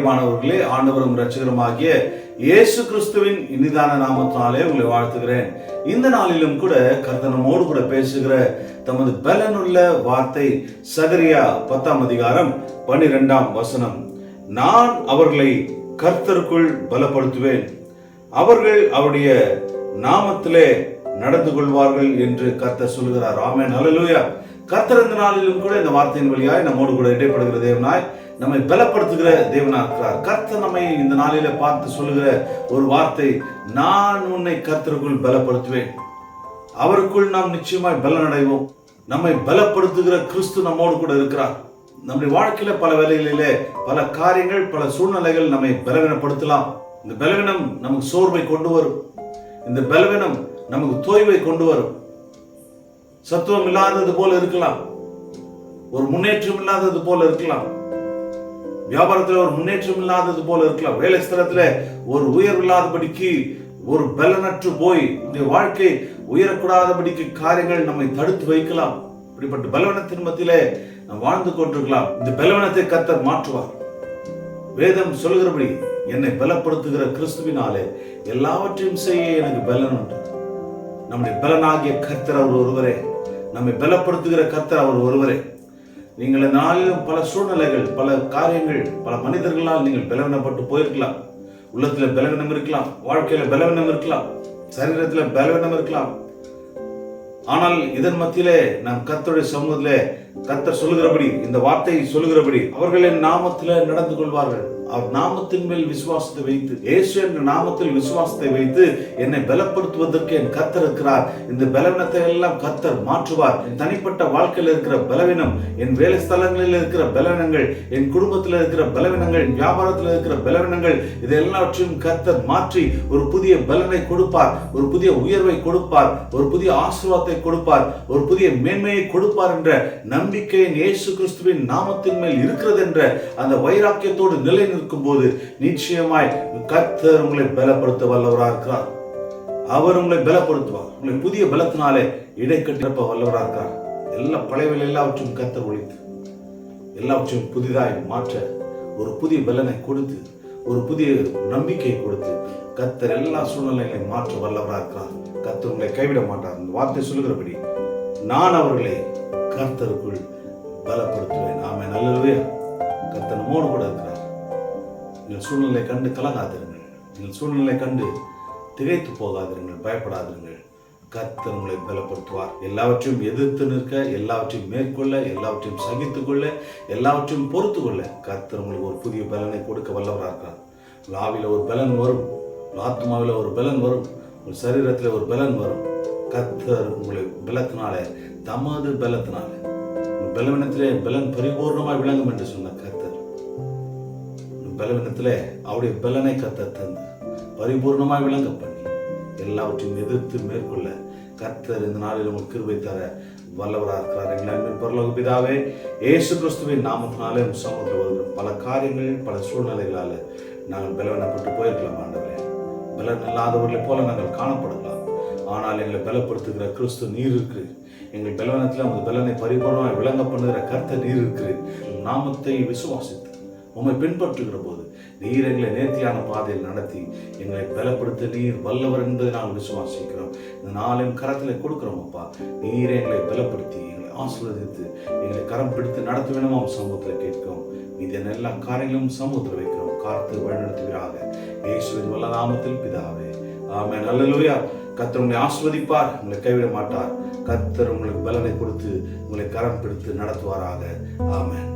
பிரியமானவர்களே ஆண்டவரும் ரட்சகருமாகிய இயேசு கிறிஸ்துவின் இனிதான நாமத்தினாலே உங்களை வாழ்த்துகிறேன். இந்த நாளிலும் கூட கர்த்தனமோடு கூட பேசுகிற தமது பலனுள்ள வார்த்தை சகரியா பத்தாம் அதிகாரம் பனிரெண்டாம் வசனம். நான் அவர்களை கர்த்தருக்குள் பலப்படுத்துவேன். அவர்கள் அவருடைய நாமத்திலே நடந்து கொள்வார்கள் என்று கர்த்தர் சொல்கிறார் ஆமேன். ஹalleluya. கர்த்தர் இந்த நாளிலும் கூட இந்த வார்த்தையின் வழியாய் நம்மோடு கூட இடைப்படுகிற தேவனாய் நம்மை பலப்படுத்துகிற தேவனா இருக்கிறார் கர்த்தர் நம்மை இந்த நாளில பார்த்து சொல்லுகிற ஒரு வார்த்தை நான் உன்னை கர்த்தருக்குள் பலப்படுத்துவேன். அவருக்குள் நாம் நிச்சயமாய் பலனடைவோம். நம்மை பலப்படுத்துகிற கிறிஸ்து நம்மோடு கூட இருக்கிறார். நம்முடைய வாழ்க்கையில பல வேலைகளிலே பல காரியங்கள் பல சூழ்நிலைகள் நம்மை பலவீனப்படுத்தலாம். இந்த பலவீனம் நமக்கு சோர்வை கொண்டு வரும். இந்த பலவீனம் நமக்கு தோய்வை கொண்டு வரும். சத்துவம் இல்லாதது போல இருக்கலாம். ஒரு முன்னேற்றம் இல்லாதது போல இருக்கலாம். வியாபாரத்துல ஒரு முன்னேற்றம் இல்லாதது போல இருக்கலாம். வேலை ஸ்தலத்துல ஒரு உயர்வு இல்லாதபடிக்கு ஒரு பலனற்று போய் இந்த வாழ்க்கை உயரக்கூடாதபடிக்கு காரியங்கள் நம்மை தடுத்து வைக்கலாம். இப்படிப்பட்ட பலவனத்தின் மத்தியிலே நாம் வாழ்ந்து கொண்டிருக்கலாம். இந்த பலவனத்தை கத்தர் மாற்றுவார். வேதம் சொல்கிறபடி என்னை பலப்படுத்துகிற கிறிஸ்துவினாலே எல்லாவற்றையும் செய்ய எனக்கு பலன் உண்டு. நம்முடைய பலனாகிய கர்த்தர் அவர் ஒருவரே. நம்மை பலப்படுத்துகிற கர்த்தர் அவர் ஒருவரே. நீங்கள் இந்த நாளிலும் பல சூழ்நிலைகள் பல காரியங்கள் பல மனிதர்களால் நீங்கள் பலவீனப்பட்டு போயிருக்கலாம். உள்ளத்தில் பலவீனம் இருக்கலாம் வாழ்க்கையில பலவீனம் இருக்கலாம் சரீரத்தில் பலவீனம் இருக்கலாம். ஆனால் இதன் மத்தியிலே நாம் கத்தருடைய சமூகத்திலே கத்தர் சொல்லுகிறபடி இந்த வார்த்தையை சொல்லுகிறபடி அவர்களின் நாமத்தில் நடந்து கொள்வார்கள். அவர் நாமத்தின் மேல் விசுவாசத்தை வைத்து ஏசு என்ற நாமத்தில் விசுவாசத்தை வைத்து என்னை பலப்படுத்துவதற்கு என் கர்த்தர் இருக்கிறார். இந்த பலவீனத்தை எல்லாம் கர்த்தர் மாற்றுவார். என் தனிப்பட்ட வாழ்க்கையில் இருக்கிற பலவீனம் என் வேலை ஸ்தலங்களில் இருக்கிற பலவீனங்கள் என் குடும்பத்தில் இருக்கிற பலவீனங்கள் என் வியாபாரத்தில் இருக்கிற பலவீனங்கள் இது எல்லாவற்றையும் கர்த்தர் மாற்றி ஒரு புதிய பலனை கொடுப்பார். ஒரு புதிய உயர்வை கொடுப்பார். ஒரு புதிய ஆசீர்வாதத்தை கொடுப்பார். ஒரு புதிய மேன்மையை கொடுப்பார் என்ற நம்பிக்கையின் இயேசு கிறிஸ்துவின் நாமத்தின் மேல் இருக்கிறது என்ற அந்த வைராக்கியத்தோடு நிலை நிற்கும் போது நிச்சயமாய் கர்த்தர் உங்களை பலப்படுத்த வல்லவராக இருக்கிறார் அவர் உங்களை பலப்படுத்துவார். உங்களை புதிய பலத்தினாலே இடைக்கட்டிறப்ப வல்லவராக இருக்கிறார் எல்லா பழையவில் எல்லாவற்றையும் கர்த்தர் ஒழித்து எல்லாவற்றையும் புதிதாய் மாற்ற ஒரு புதிய பலனை கொடுத்து ஒரு புதிய நம்பிக்கையை கொடுத்து கத்தர் எல்லா சூழ்நிலைகளையும் மாற்ற வல்லவராக இருக்கிறார் கத்தர் உங்களை கைவிட மாட்டார். இந்த வார்த்தை சொல்லுகிறபடி நான் அவர்களை கர்த்தருக்குள் பலப்படுத்துவேன். ஆமே நல்லவே கத்தன் மோடு கூட இருக்கிறார். நீங்கள் சூழ்நிலை கண்டு கலங்காதிருங்கள். நீங்கள் சூழ்நிலை கண்டு திகைத்து போகாதிருங்கள் பயப்படாதிருங்கள். கர்த்தர் உங்களை பலப்படுத்துவார். எல்லாவற்றையும் எதிர்த்து நிற்க எல்லாவற்றையும் மேற்கொள்ள எல்லாவற்றையும் சகித்து கொள்ள எல்லாவற்றையும் பொறுத்து கொள்ள கர்த்தர் உங்களுக்கு ஒரு புதிய பலனை கொடுக்க வல்லவராக இருக்கிறார். உங்கள் ஒரு பலன் வரும் ஆத்மாவில் ஒரு பலன் வரும் உங்கள் சரீரத்தில் ஒரு பலன் வரும். கர்த்தர் உங்களை பலத்தினாலே தமது பலத்தினாலே பலவீனத்திலே பலன் பரிபூர்ணமாய் விளங்கும் என்று சொன்ன பலவீனத்தில் அவருடைய பலனை கத்த தந்து பரிபூர்ணமாக விளங்க பண்ணி எல்லாவற்றையும் எதிர்த்து மேற்கொள்ள கர்த்தர் இந்த நாளில் உங்களுக்கு கிருபை தர வல்லவராக இருக்கிறார். எங்களின் அன்பின் பிதாவே இயேசு கிறிஸ்துவின் நாமத்தினாலே உம் சமூகத்தில் வருகிற பல காரியங்கள் பல சூழ்நிலைகளால் நாங்கள் பலவீனப்பட்டு போயிருக்கலாம் ஆண்டவரே. பலன் இல்லாதவர்களைப் போல நாங்கள் காணப்படலாம். ஆனால் எங்களை பலப்படுத்துகிற கிறிஸ்து நீர் இருக்கு. எங்கள் பலவீனத்தில் உமது பலனை பரிபூர்ணமாக விளங்க பண்ணுகிற கர்த்தர் நீர் இருக்கு. நாமத்தை விசுவாசித்து உம்மை பின்பற்றுகிற போது நீர் எங்களை நேர்த்தியான பாதையில் நடத்தி எங்களை பலப்படுத்த நீர் வல்லவர் என்பதை நாங்கள் விசுவாசிக்கிறோம். இந்த நாளையும் கரத்தில் கொடுக்குறோம் அப்பா. நீர் எங்களை பலப்படுத்தி எங்களை ஆசீர்வதித்து எங்களை கரம் பிடித்து நடத்த வேணுமா சமூகத்தில் கேட்கிறோம். இது எல்லா காரியங்களும் சமூகத்தில் வைக்கிறோம். காத்து வழிநடத்துகிறாக இயேசுவின் வல்ல நாமத்தில் பிதாவே. ஆமே அல்லேலூயா. கத்தர் உங்களை ஆஸ்வதிப்பார் உங்களை கைவிட மாட்டார். கத்தர் உங்களுக்கு பலனை கொடுத்து உங்களை கரம் பிடித்து நடத்துவாராக. ஆமேன்.